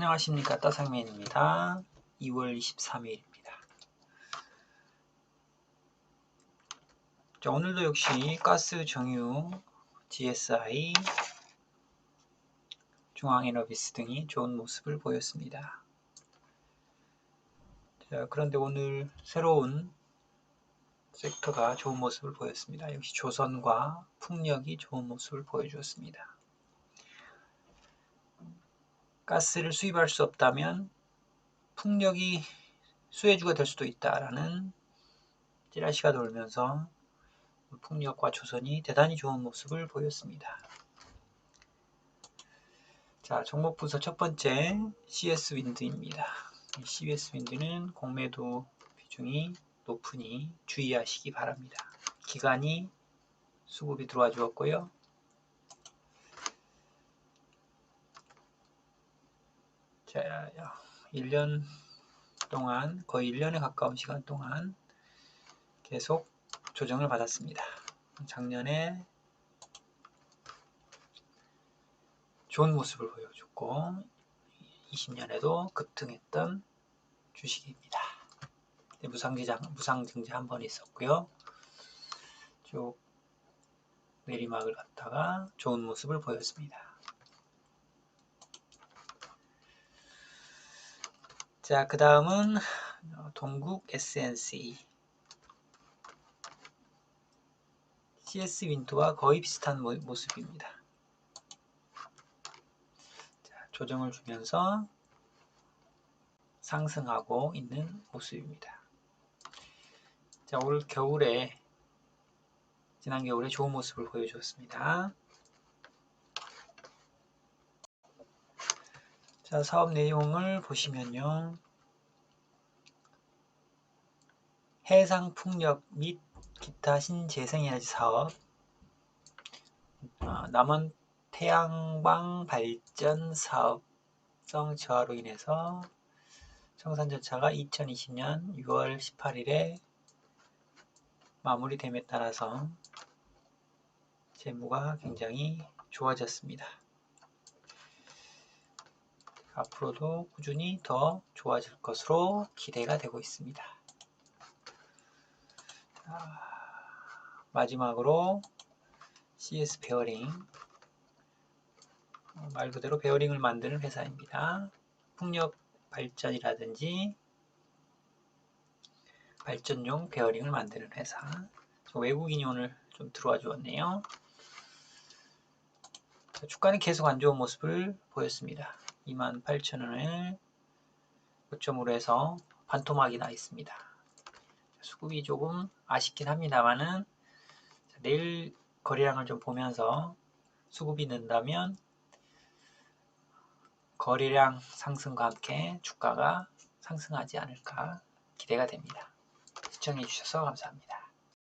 안녕하십니까 따상맨입니다. 2월 23일입니다. 자, 오늘도 역시 가스 정유, GSI, 중앙에너비스 등이 좋은 모습을 보였습니다. 자, 그런데 오늘 새로운 섹터가 좋은 모습을 보였습니다. 역시 조선과 풍력이 좋은 모습을 보여주었습니다. 가스를 수입할 수 없다면 풍력이 수혜주가 될 수도 있다라는 찌라시가 돌면서 풍력과 조선이 대단히 좋은 모습을 보였습니다. 자, 종목 분석 첫 번째 CS 윈드입니다. CS 윈드는 공매도 비중이 높으니 주의하시기 바랍니다. 기간이 수급이 들어와 주었고요. 자, 1년 동안 거의 1년에 가까운 시간 동안 계속 조정을 받았습니다. 작년에 좋은 모습을 보여줬고 20년에도 급등했던 주식입니다. 무상증자, 무상증자 한 번 있었고요. 쭉 내리막을 갔다가 좋은 모습을 보였습니다. 자, 그 다음은 동국 SNC. CS 윈도와 거의 비슷한 모습입니다. 자, 조정을 주면서 상승하고 있는 모습입니다. 자, 올 겨울에 지난 겨울에 좋은 모습을 보여주었습니다. 자, 사업 내용을 보시면요. 해상 풍력 및 기타 신재생에너지 사업, 어, 남원 태양광 발전 사업성 저하로 인해서 청산 절차가 2020년 6월 18일에 마무리됨에 따라서 재무가 굉장히 좋아졌습니다. 앞으로도 꾸준히 더 좋아질 것으로 기대가 되고 있습니다. 마지막으로 CS 베어링 어, 말 그대로 베어링을 만드는 회사입니다. 풍력 발전이라든지 발전용 베어링을 만드는 회사 외국인이 오늘 좀 들어와 주었네요. 주가는 계속 안 좋은 모습을 보였습니다. 28,000원을 고점으로 해서 반토막이 나 있습니다. 수급이 조금 아쉽긴 합니다만은 내일 거래량을 좀 보면서 수급이 는다면 거래량 상승과 함께 주가가 상승하지 않을까 기대가 됩니다. 시청해 주셔서 감사합니다.